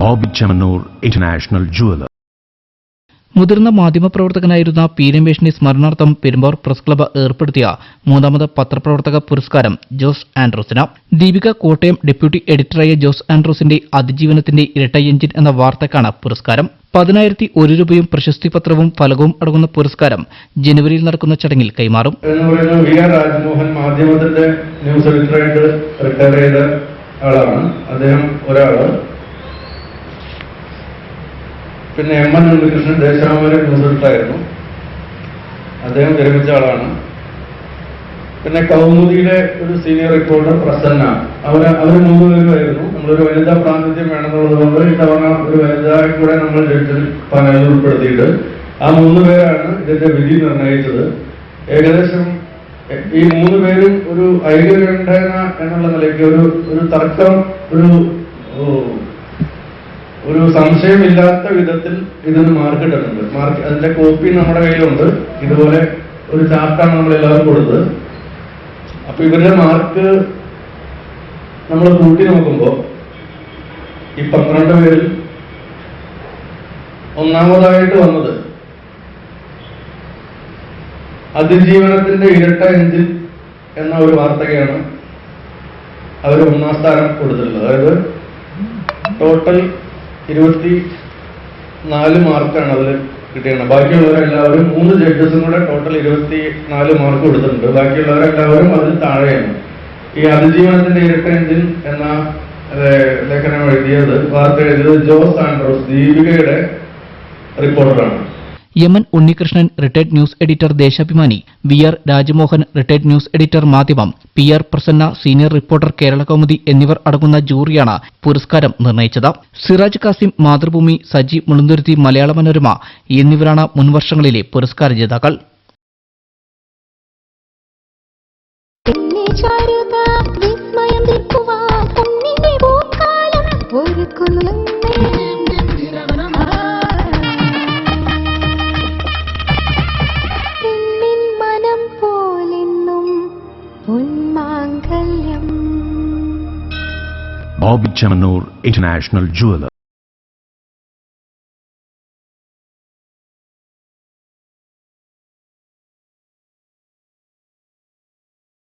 Bobby Chamanur international jeweller. മുതിർന്ന മാധ്യമപ്രവർത്തകനായിരുന്ന P രമേശിന്റെ സ്മരണാർത്ഥം പെരുമ്പാവൂർ പ്രസ് ക്ലബ്ബ് ഏർപ്പെടുത്തിയ മൂന്നാമത് പത്രപ്രവർത്തക പുരസ്കാരം ജോസ് ആൻഡ്രോസിന്. ദീപിക കോട്ടയം ഡെപ്യൂട്ടി എഡിറ്ററായ ജോസ് ആൻഡ്രോസിന്റെ അതിജീവനത്തിന്റെ ഇരട്ട എഞ്ചിൻ എന്ന വാർത്തക്കാണ് പുരസ്കാരം. പതിനായിരത്തി ഒരു രൂപയും പ്രശസ്തി പത്രവും ഫലകവും അടങ്ങുന്ന പുരസ്കാരം ജനുവരിയിൽ നടക്കുന്ന ചടങ്ങിൽ കൈമാറും. രാജ്മോഹൻ മാധ്യമത്തിന്റെ ന്യൂസ് എഡിറ്ററായിട്ട് റിട്ടയർ ചെയ്ത ആളാണ്. അദ്ദേഹം ഒരാൾ. പിന്നെ എം എൻ ഉണ്ണികൃഷ്ണൻ ദേശാമര കൺസൾട്ടായിരുന്നു അദ്ദേഹം വിരമിച്ച ആളാണ്. പിന്നെ കൗമുദിയിലെ ഒരു സീനിയർ റിപ്പോർട്ടർ പ്രസന്ന. അവർ അവർ മൂന്ന് പേരുമായിരുന്നു നമ്മളൊരു വനിതാ പ്രാതിനിധ്യം വേണമെന്നുള്ളതുകൊണ്ട് ഇത്തവണ ഒരു വനിതയെ കൂടെ നമ്മൾ ജഡ്ജിൽ പാനലിൽ ഉൾപ്പെടുത്തിയിട്ട് ആ മൂന്ന് പേരാണ് ഇതിന്റെ വിധി നിർണയിച്ചത് ഏകദേശം ഈ മൂന്ന് പേരും ഒരു ഐക്യകണ്ഠേന എന്നുള്ള നിലയ്ക്ക് ഒരു ഒരു തർക്കം ഒരു ഒരു സംശയമില്ലാത്ത വിധത്തിൽ ഇതിന് മാർക്ക് മാർക്ക് അതിന്റെ കോപ്പി നമ്മുടെ കയ്യിലുണ്ട്. ഇതുപോലെ ഒരു ചാർട്ടാണ് നമ്മൾ എല്ലാവരും കൊടുത്തത് അപ്പൊ ഇവരുടെ മാർക്ക് നമ്മൾ കൂട്ടി നോക്കുമ്പോൾ ഈ പന്ത്രണ്ട് പേരിൽ ഒന്നാമതായിട്ട് വന്നത് അതിജീവനത്തിന്റെ ഇരട്ട എഞ്ചിൻ എന്ന ഒരു വാർത്തകയാണ് അവർ ഒന്നാം സ്ഥാനം കൊടുത്തിട്ടുള്ളത്. അതായത് ടോട്ടൽ ഇരുപത്തി നാല് മാർക്കാണ് അതിൽ കിട്ടിയത്. ബാക്കിയുള്ളവരെല്ലാവരും മൂന്ന് ജഡ്ജസും കൂടെ ടോട്ടൽ ഇരുപത്തി നാല് മാർക്ക് കൊടുത്തിട്ടുണ്ട്. ബാക്കിയുള്ളവരെല്ലാവരും അതിൽ താഴെയാണ്. ഈ അതിജീവനത്തിന്റെ ഇരട്ട എഞ്ചിൻ എന്ന ലേഖനം എഴുതിയത് വാർത്ത എഴുതിയത് ജോസ് ആൻഡ്രോസ് ദീപികയുടെ റിപ്പോർട്ടറാണ് Yemen Unnikrishnan retired news editor Deshabhimani V R Rajamohan retired news editor Madhyamam P R Prasanna senior reporter Kerala Kaumudi എന്നിവർ അടങ്ങുന്ന ജൂറിയാണ് പുരസ്കാരം നിർണയിച്ചത്. സിറാജ് കാസിം മാതൃഭൂമി സജി മുളുന്തുരുത്തി മലയാള മനോരമ എന്നിവരാണ് മുൻവർഷങ്ങളിലെ പുരസ്കാര ജേതാക്കൾ Bobby Chamanur International Jeweler.